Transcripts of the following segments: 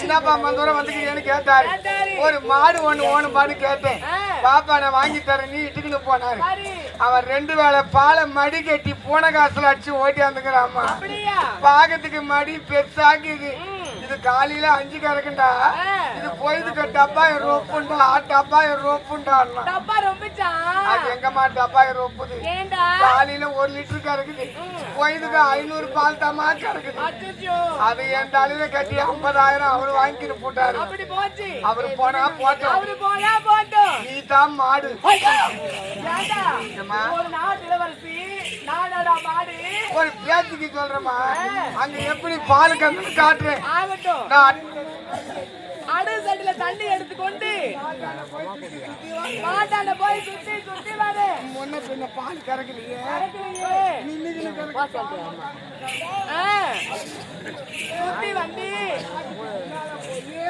சின்னப்பா அம்மா தூரம் வந்துக்கிறேன்னு கேட்டாரு. ஒரு மாடு ஒண்ணு ஓணும்பான்னு கேட்டேன். பாப்பா நான் வாங்கி தரேன் நீ இட்டுக்குன்னு போனாரு. அவர் ரெண்டு வேளை பாலை மடி கட்டி பூனை காசுல அடிச்சு ஓட்டியாந்துக்கிறாம்மா அப்படியா? பாகத்துக்கு மடி பெருசாக்குது. இது காலையில அஞ்சு கறக்குண்டா. இது பொழுதுக்கு டப்பாயிரம் ரோப்புண்டா டப்பாயிரம் ரோப்புண்டா டப்பா ரொம்பிச்சான் அது எங்கம்மா டப்பாயிரம் ரோப்புது காலையில ஒரு லிட்டர் கறக்குது. பொழுதுக்கு ஐநூறு பால் தாமா கறக்குது. அது என் தலையில கட்டி ஐம்பதாயிரம் அவரு வாங்கிட்டு போட்டாரு. அவரு போனா போட்டோம். அவரு போனா போட்டோம். தான் மாடு? ஒரு நாட்டு இளவரசி நாடா மாடு. ஒரு பேச்சுக்கு சொல்றேம்மா. அங்க எப்படி பால் கம்பெனி காட்டுறேன் ஆகட்டும். நான் அடு சட்டில தண்ணி எடுத்துக்கொண்டு மாட்டாண்ட போய் சுத்தி சுத்தி வாரு. முன்ன பின்ன பால் கறக்கலையே. சுத்தி வந்து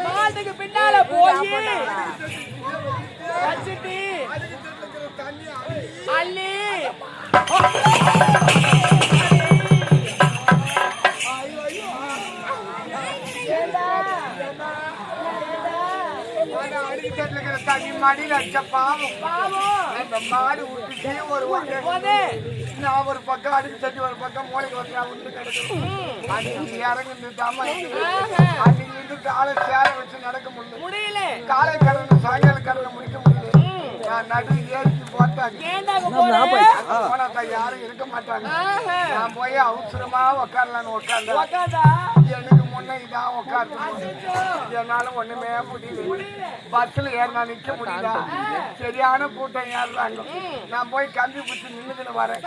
மாட்டுக்கு பின்னால போய் அள்ளி. தண்ணி மடியில அடிச்ச பாவம். பாவம் அந்த மாடு விட்டுட்டே ஒரு நான் ஒரு பக்கம் அடிச்சு தட்டி ஒரு பக்கம் மூளைக்கு வந்து விட்டு கிடக்கும் அன்னைக்கு இறங்குந்து தாமா அன்னைக்கு இருந்து காலை சேர வச்சு நடக்க முடியல. காலை கடனை சாயங்கால கடனை முடிக்க முடியல. நான் நடு ஏறிக்கு போட்டாங்க. தான் யாரும் இருக்க மாட்டாங்க. நான் போய் அவசரமா உக்காரலான்னு உக்காந்தா? எனக்கு முன்ன இதான் உட்காந்து. என்னால ஒண்ணுமே முடியல. பஸ்ல ஏறினா நிக்க முடியல. சரியான கூட்டம் ஏறுறாங்க நான் போய் கம்பி பிடிச்சி நின்னுக்கின்னு வரேன்.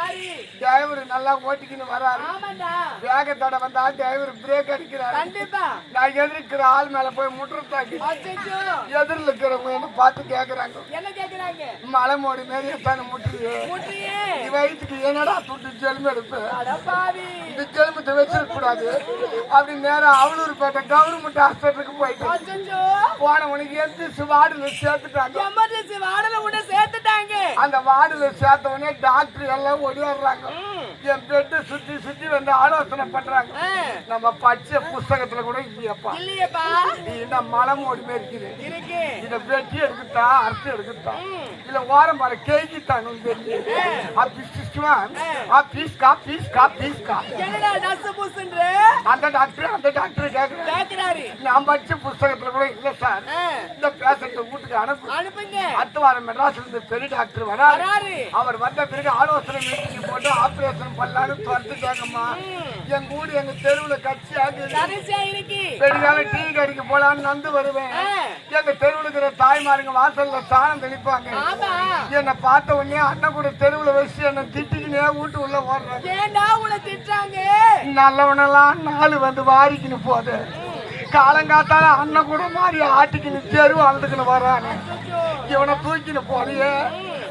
டிரைவர் நல்லா ஓட்டிக்கின்னு வராரு. வேகத்தடை வந்தா டிரைவர் பிரேக் அடிக்கிறாரு. நான் எதிர்க்கிற ஆள் மேல போய் முட்டுறதாக்கி எதிரில் இருக்கிறவங்க என்ன பார்த்து கேக்குறாங்க. என்ன கேக்குறாங்க? மலை மோடி மாரி எத்தான முற்றியே நீ வயிற்றுக்கு என்னடா துட்டு ஜெல்ம எடுப்பு? இந்த ஜெல்மத்தை வச்சிருக்க கூடாது. அப்படி நேரா அவலூர்பேட்டை கவர்மெண்ட் ஹாஸ்பிட்டலுக்கு போயிட்டு அச்சோ போன உனக்கு எந்த வார்டுல சேர்த்துட்டாங்க? எமர்ஜென்சி வார்டுல உன்னை சேர்த்துட்டாங்க. அந்த வார்டுல சேர்த்த உடனே டாக்டர் எல்லாம் ஓடிடுறாங்க ம். என் பெட்டு சுத்தி சுத்தி வந்து ஆலோசனை பண்றாங்க. நம்ம படிச்ச புஸ்தகத்துல கூட இல்லையப்பா இல்லையேப்பா. நீ இந்த மலை மோடி மாரி இருக்குது. இருக்கு. இத வெட்டி எடுக்குத்தா அறுத்து எடுக்குத்தா இல்ல ஓரம் பாரு கேஜி தானும் தெரியும் அப்படி சிஸ்டமா பீஸ் கா பீஸ் கா பீஸ் கா என்னடா புஸ்ன்ற அந்த டாக்டர் அந்த டாக்டர் கேக்குறாரு. நான் படிச்ச புஸ்தகத்துல கூட இல்ல சார். இந்த பேஷண்ட வீட்டுக்கு அனுப்பு. அனுப்புங்க. அடுத்த வாரம் மெட்ராஸ்ல இருந்து பெரிய டாக்டர் வராரு. அவர் வந்த பிறகு ஆலோசனை மீட்டிங் போட்டு ஆபரேஷன் பண்ணலான்னு துரத்து கேங்கம்மா எங்க ஊர் எங்க தெருவுல கட்சி ஆகுது பெரியால டீ கடைக்கு போலான்னு நந்து வருவேன். எங்க தெருவுல இருக்கிற தாய்மாருங்க வாசல்ல சாணம் தெளிப்பாங்க. என்னை பார்த்த உடனே அண்ணன் கூட தெருவுல வச்சு என்ன திட்டிக்கினே வீட்டு உள்ள ஓடுறாங்க. நல்லவனெல்லாம் நாலு வந்து வாரிக்கின்னு போகுது. காலங்காத்தால அண்ணன் கூட மாதிரி ஆட்டிக்கின்னு தெருவு அழுதுக்கின்னு வரானே. இவனை தூக்கின்னு போறியே.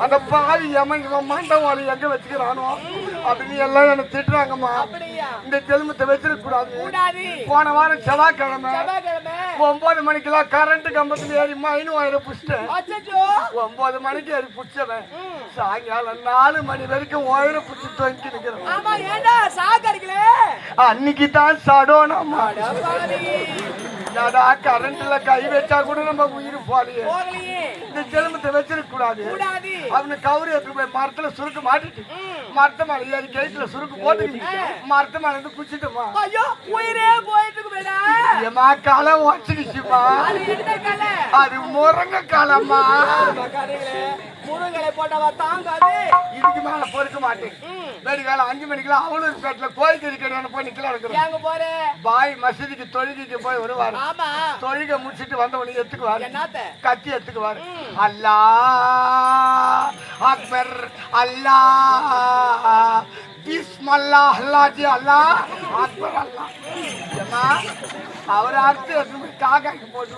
அந்த பாவி எமன் மண்டவாளி எங்க வச்சுக்கிறானோ? அப்படின்னு எல்லாம் என்ன திட்டுறாங்கம்மா. இந்த ஜென்மத்தை வச்சிருக்க கூடாது. போன வாரம் செவ்வாய்க்கிழமை ஒன்பது மணிக்கெல்லாம் கரண்ட் கம்பத்துல ஏறி மைனு புடிச்சிட்டேன். அச்சோ ஒன்பது மணிக்கு ஏறி புடிச்சவன். சாயங்காலம் நாலு மணி வரைக்கும் ஒயரை புடிச்சு தொங்கி நிக்கிறேன் அன்னைக்கு தான் சடோனம்மா கரண்ட்ல கை வச்சா கூட நம்ம உயிர் போலையே இந்த ஜென்மத்தை வச்சிருக்க கூடாது. கூடாது. அவனு கவுரி எடுத்து போய் மரத்துல சுருக்கு மாட்டிட்டு. மரத்த மேல ஏறி கேட்ல சுருக்கு போட்டுக்கிட்டு மரத்த மேல இருந்து குச்சிட்டுமா. ஐயோ உயிரே போயிட்டு ஏமா காலம் வச்சுக்கிச்சுமா அது முருங்க காலம்மா முருங்கலை போட்டவா தாங்காது. மேல பொறுக்க மாட்டேன். வேறு காலம் அஞ்சு மணிக்கெல்லாம் அவளூர் பேட்டில் கோயில் கறிக்கணும் போய் நிக்கலாம் போற? பாய் மசூதிக்கு தொழுகைக்கு போய் வருவார் தொழுகை முடிச்சிட்டு வந்த உடனே எடுத்துக்குவார். என்னத்த? கத்தி எடுத்துக்குவார். அல்லா அக்பர் அல்லா பிஸ்மல்லா அல்லாஜி அல்லா அக்பர் அல்லா. ஏம்மா, அவர் எடுத்து போய் காக்காய்க்கு போட்டு